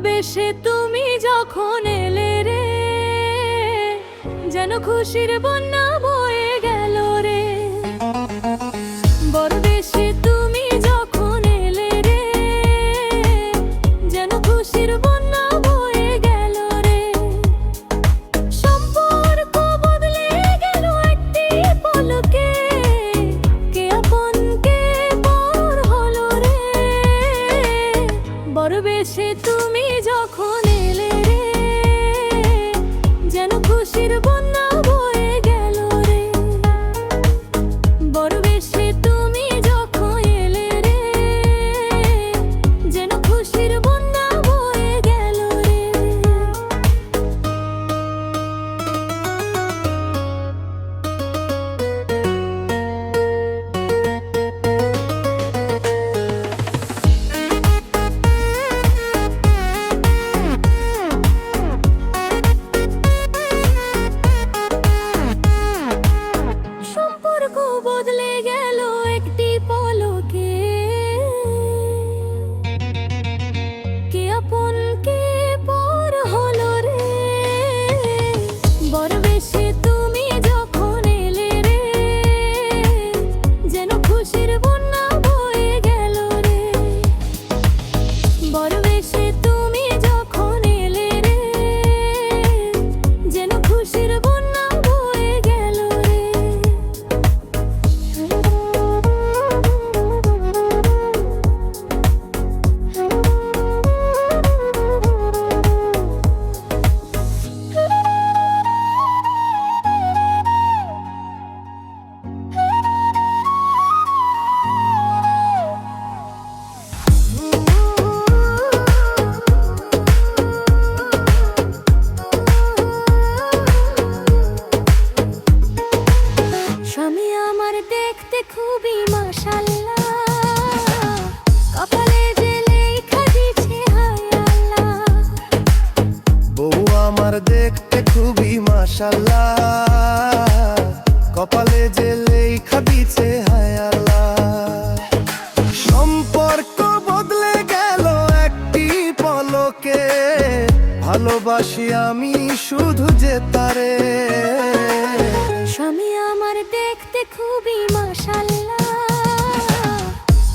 বেশে তুমি যখন এলে রে যেন খুশির বন্যা বড় তুমি যখন এলে রে যেন খুশির বন্যা Bora ver. আমার দেখতে খুবই কপালে যে লেখা দিছে বউ আমার দেখতে খুবই মাশাল্লাহ। কপালে যে লেখা দিছে হায় সম্পর্ক বদলে গেল একটি পলকে। ভালোবাসি আমি শুধু যে তারে। স্বামী আমার দেখতে খুবই মাশাল্লাহ।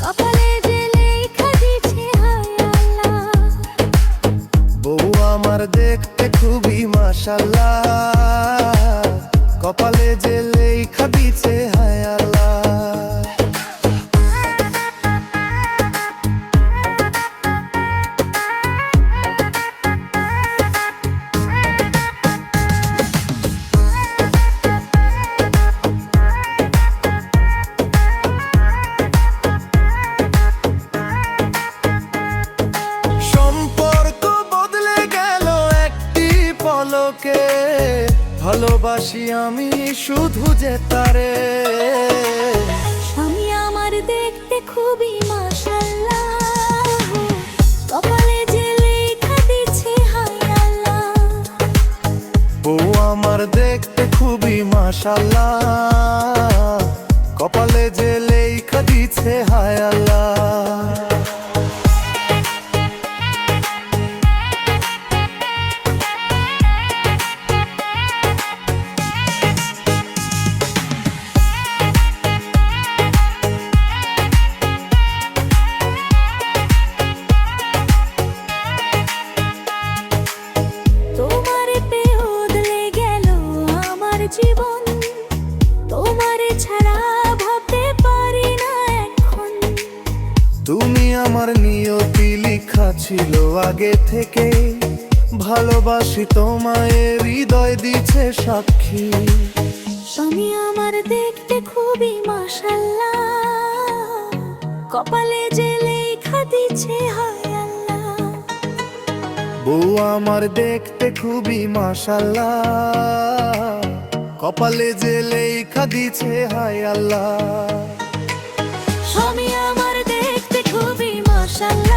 কপালে যে লেখা দিছে বউ আমার দেখতে খুবই মাশাল্লাহ। কপালে যে লেখা দিছে পলকে ভালোবাসি আমি শুধু যে তারে। স্বামী আমার দেখতে খুবই মাশাল্লাহ। কপালে যে লেখা দিছে আল্লাহ। বউ আমার দেখতে খুবই মাশাল্লাহ। কপালে যে লেখা দিছে হায় আল্লাহ। তোমার ছাড়া ভাবতে পারি না এখন। তুমি আমার নিয়তি লিখা ছিল আগে থেকে। ভালোবাসি তোমায় হৃদয় দিছে সাক্ষী। স্বামী আমার দেখতে খুবই মাশাল্লাহ। কপালে যে লেখা দিছে হায় আল্লাহ। বউ আমার দেখতে খুবই মাশাল্লাহ। কপালে যে লেখা দিছে হায় আল্লাহ। স্বামী আমার দেখতে খুবই মশাল।